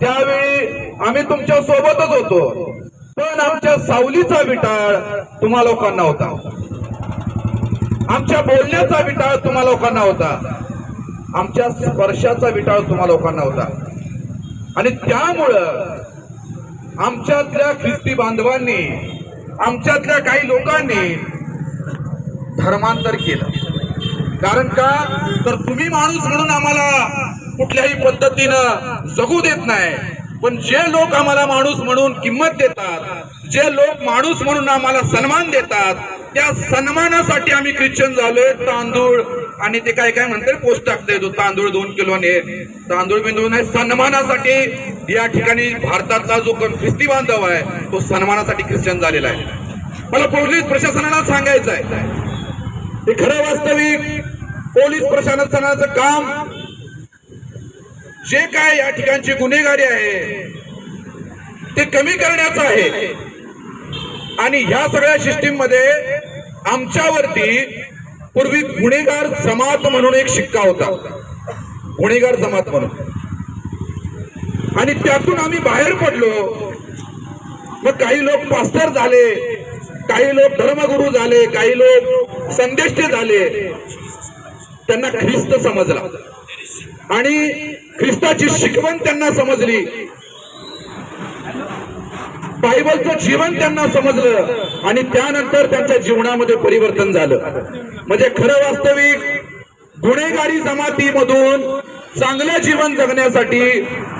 त्यावेळी आम्ही तुमच्या सोबतच होतो. पण आमच्या सावलीचा विटाळ तुम्हा लोकांना होता. आमच्या बोलण्याचा विटाळ तुम्हा लोकांना होता. आमच्या स्पर्शाचा विटाळ तुम्हा लोकांना होता. आणि त्यामुळं आमच्यातल्या ख्रिस्ती बांधवांनी आमच्यातल्या काही लोकांनी धर्मांतर केलं. कारण का? तर तुम्ही माणूस म्हणून आम्हाला कुठल्याही पद्धतीनं जगू देत नाही. पण जे लोक आम्हाला माणूस म्हणून किंमत देतात जे लोक माणूस म्हणून आम्हाला सन्मान देतात त्या सन्मानासाठी आम्ही ख्रिश्चन झालोय. तांदूळ आणि ते काय काय म्हणते पोस्ट टाकते तो तांदूळ दोन किलोने तांदूळ बिंदू नाही सन्मानासाठी या ठिकाणी भारतातला जो ख्रिस्ती बांधव आहे तो सन्मानासाठी ख्रिश्चन झालेला आहे. मला पोलीस प्रशासनाला सांगायचं आहे हे खरं वास्तविक पोलीस प्रशासनाचं काम जे काय या ठिकाणची गुन्हेगारी आहे ते कमी करण्याचं आहे. आणि ह्या सगळ्या सिस्टीममध्ये आमच्यावरती पूर्वी गुन्हेगार जमात म्हणून एक शिक्का होता. गुन्हेगार जमात म्हणून. आणि त्यातून आम्ही बाहेर पडलो. मग काही लोक पास्टर झाले काही लोक धर्मगुरू झाले काही लोक संदेष्टे झाले. त्यांना ख्रिस्त समजला. आणि ख्रिस्ताची शिकवण त्यांना समजली. बायबलचं जीवन त्यांना समजलं आणि त्यानंतर त्यांच्या जीवनामध्ये परिवर्तन झालं. म्हणजे खरं वास्तविक गुन्हेगारी जमातीमधून चांगलं जीवन जगण्यासाठी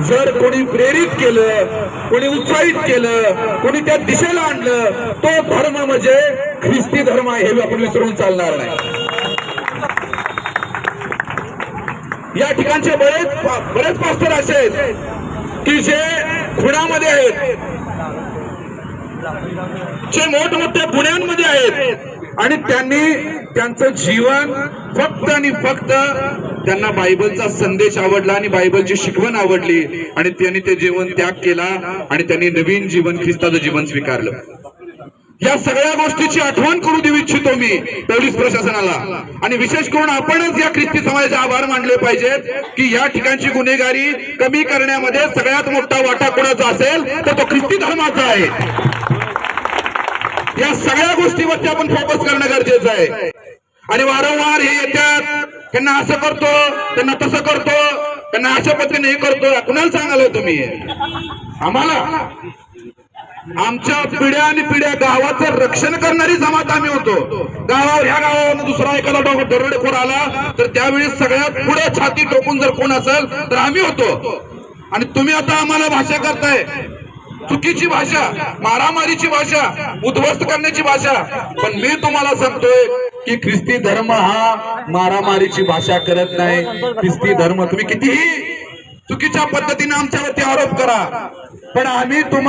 जर कोणी प्रेरित केलं कोणी उत्साहित केलं कोणी त्या दिशेला आणलं तो धर्म म्हणजे ख्रिस्ती धर्म आहे हे आपण विसरून चालणार नाही. या ठिकाणचे बरेच बरेच पास्टर असे आहेत की जे खुणामध्ये आहेत. जे मोठमोठ्या पुण्यांमध्ये आहेत. आणि त्यांनी त्यांचं जीवन फक्त आणि फक्त त्यांना बायबलचा संदेश आवडला आणि बायबलची शिकवण आवडली. आणि त्यांनी ते जीवन त्याग केला आणि त्यांनी नवीन जीवन ख्रिस्ताचं जीवन स्वीकारलं. या सगळ्या गोष्टीची आठवण करू देऊ इच्छितो मी पोलीस प्रशासनाला. आणि विशेष करून आपणच या ख्रिस्ती समाजाचे आभार मानले पाहिजेत की या ठिकाणची गुन्हेगारी कमी करण्यामध्ये सगळ्यात मोठा वाटा कोणाचा असेल तर तो ख्रिस्ती धर्माचा आहे. या सगळ्या गोष्टीवरती आपण फोकस करणं गरजेचं आहे. आणि वारंवार हे येतात. त्यांना असं करतो त्यांना तसं करतो त्यांना अशा पद्धतीने हे करतो. कुणाला सांगाल हो तुम्ही? आम्हाला? आमच्या पिढ्या आणि पिढ्या गावाचं रक्षण करणारी जमात आम्ही होतो. गावावर ह्या गावावर दुसरा एखादा दरोडेखोर आला तर त्यावेळी सगळ्यात पुढे छाती टोकून जर कोण असेल तर आम्ही होतो. आणि तुम्ही आता आम्हाला भाषा करताय. चुकीची भाषा मारामारीची भाषा उद्ध्वस्त करण्याची भाषा. पण मी तुम्हाला सांगतोय की ख्रिस्ती धर्म हा मारामारीची भाषा करत नाही. ख्रिस्ती धर्म तुम्ही कितीही चुकीच्या पद्धतीने आमच्यावरती आरोप करा. पण आम्ही तुम्हाला